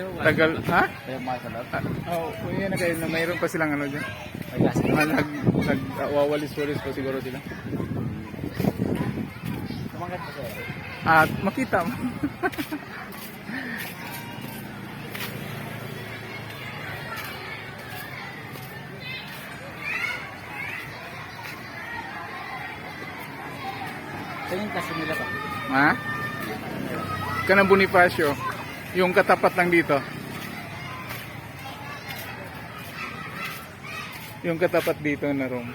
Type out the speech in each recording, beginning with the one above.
Tagal, ha? Loob. Ah, Oo, oh, yan na kayo na mayroon pa silang ano dyan. Gas. Ah, nag, nag, uh, wawalis-walis pa siguro sila. Kumangat pa sir. At makita mo. Yung kasi nila pa? ha? Kanang Bonifacio. Yung katapat lang dito. Yung katapat dito na room.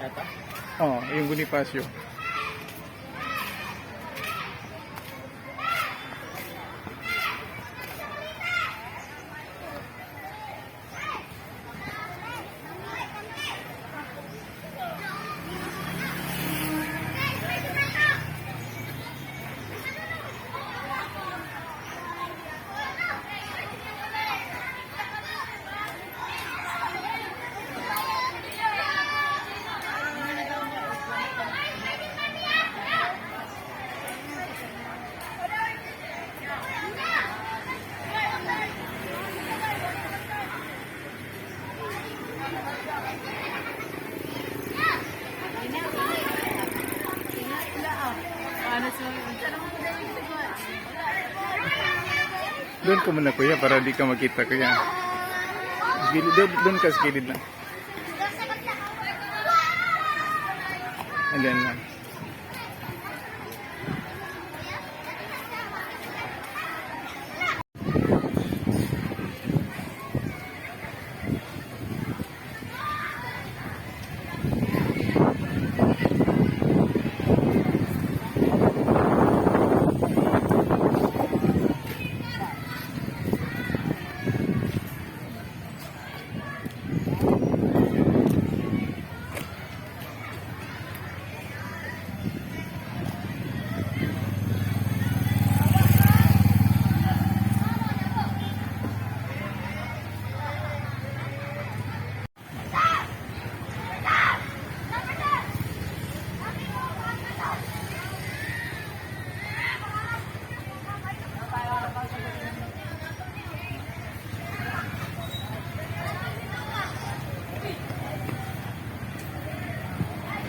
Ito? Oo, yung Bonifacio. Doon ka muna kuya para di ka makita kuya. Gilid, doon, doon ka sa gilid lang. Ayan lang.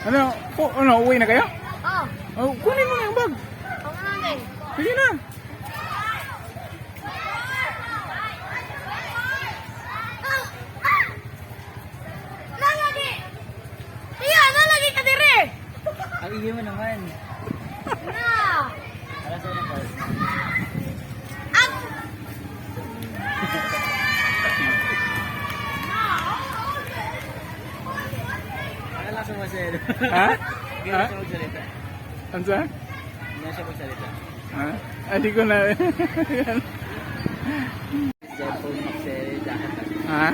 Ano? Oh, ano? Uwi na kayo? Oo. Oh, kunin mo na yung bag. Ang natin. Sige na. Ang iyo mo naman. Ha? Hindi na siya magsalita. Ano sa? Hindi na siya magsalita. Ha? Ah, di ko na. Cellphone jacket. ha?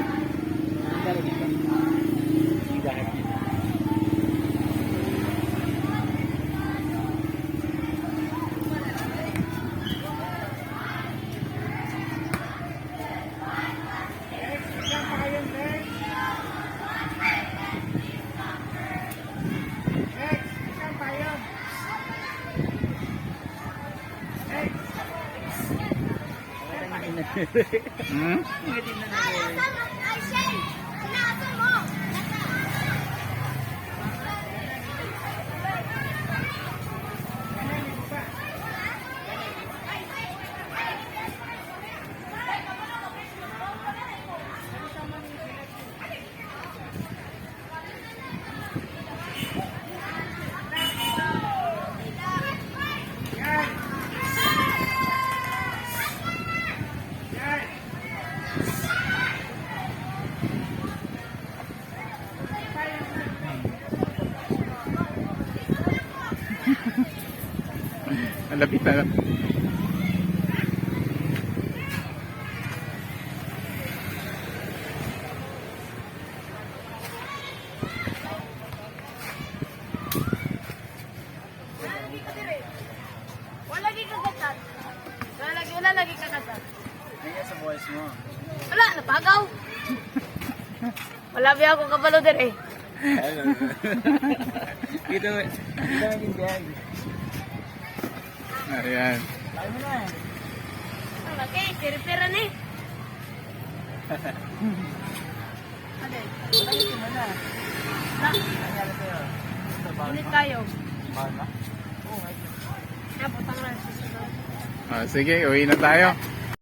Hmm? Lapit na. Wala lagi ka kagat. Wala lagi, wala lagi ka kagat. Nandiyan Ayan. Okay, eh? Mo na. Bawal ulit ba? tayo. Ah. Ah, sige, uwi na tayo.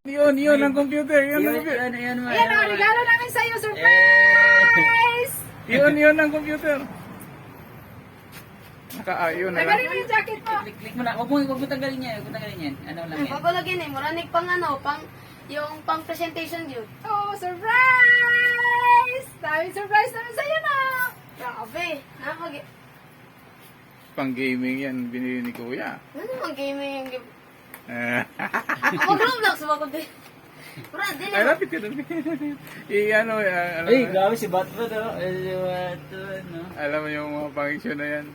Yun, yun ang computer. Yun ang Yun, computer. yun, yun, Ayan ang regalo namin sa'yo, Eh. surprise! Yun, yun ang computer. Nakaayon na lang. Tagalin mo yung jacket mo. Click, mo na. Huwag mo, huwag mo tanggalin yan. Huwag mo tanggalin yan. Ano lang yan. Bago na, muranig pang ano, pang, yung pang presentation yun. Oh, surprise! Daming surprise naman sa'yo na! Grabe, nakag... Pang gaming yan, binili ni Kuya. Ano naman gaming yung? Eh, Ako Roblox, wag ko din. Bro, di Ay, lapit ka doon. I, ano, eh, alam, Ay, grabe si Batman, no? Eh, si Batman, no? alam mo yung mga function na yan.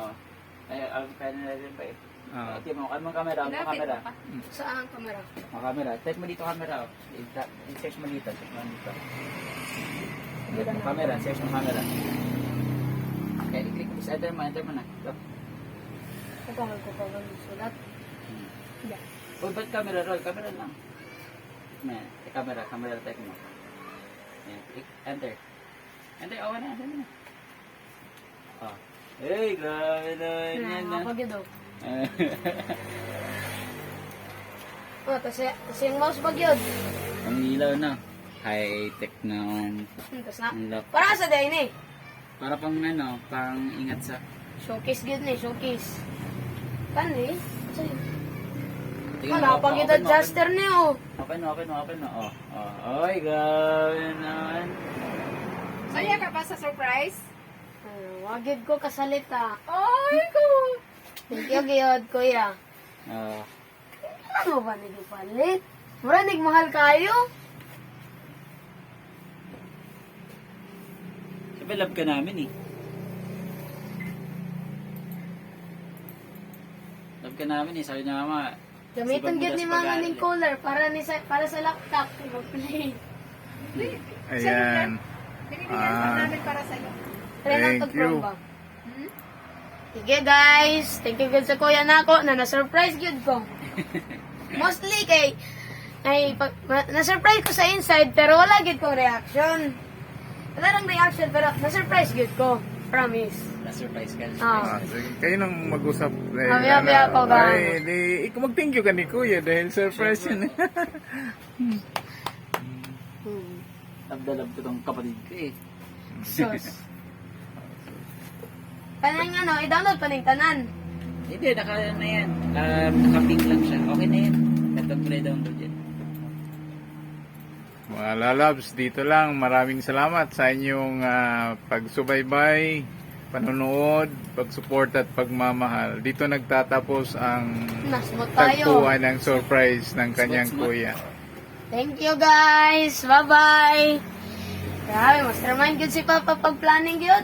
Oh. Ay, ang pwede na rin ba eh. Ah. Okay, mo, ano camera, ano Lapit camera? mo pa. Saan ang camera? Ang camera. Type mo dito camera, oh. I- I-search mo dito, search mo dito. Dito, camera, search mo camera. Okay, i-click mo sa enter mo, enter mo na. Go. Kapag ko pa ba sulat? Hmm. Yeah. Uy, ba't camera roll? Camera lang. Ayan, eh, camera, camera type mo. Ayan, click, enter. Enter, oh, na, enter na. Oh. Hey, grabe naman yan, Na, na. kapag daw. Oh, tas tas yung mouse bag yun. Ang ilaw na. High-tech na. um, Hmm, Tas na. Para sa day ni. Para pang ano, pang ingat sa... Showcase good ni, showcase. Kan eh? Tingnan Wala open kita adjuster ni oh. Open open open. Oh, oh. Ay, grabe naman. Saya ka ba sa surprise? Ano, wagid ko kasalita. Ay, ko! Thank you, Giyod, kuya. Oh. Ano ba nagipalit? Mura mahal kayo? Siyempre, love ka namin eh. Love ka namin eh. Sabi niya mama, Gamitan gyud ni mama ning eh. cooler para ni sa, para sa laptop i-play. Ayan. Binibigyan Ah. ka namin para sa'yo. Try na Thank you. ba? Sige guys, thank you good sa kuya nako na na-surprise gyud ko. Mostly kay ay pag, na-surprise ko sa inside pero wala gyud ko reaction. Wala lang reaction pero na-surprise gyud ko. Promise. na-surprise ka. Ah. Ah, sige, kayo nang mag-usap. Eh, Habi, habi ako, ba? Ay, di, ikaw mag-thank you ka ni Kuya dahil surprise yun. Hmm. Ko tong kapatid ko eh. Sus. Kanang ano, i-download pa ning tanan. Hindi, naka na yan. Um, naka-pink lang siya. Okay na yan. Katong play download yan. Mga lalabs, dito lang. Maraming salamat sa inyong ah, pagsubaybay, panonood, pagsupport at pagmamahal. Dito nagtatapos ang Nasmot tayo. tagpuan ng surprise ng kanyang smooth. kuya. Thank you guys. Bye-bye. Grabe, mastermind good si Papa pag planning yun.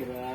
Grabe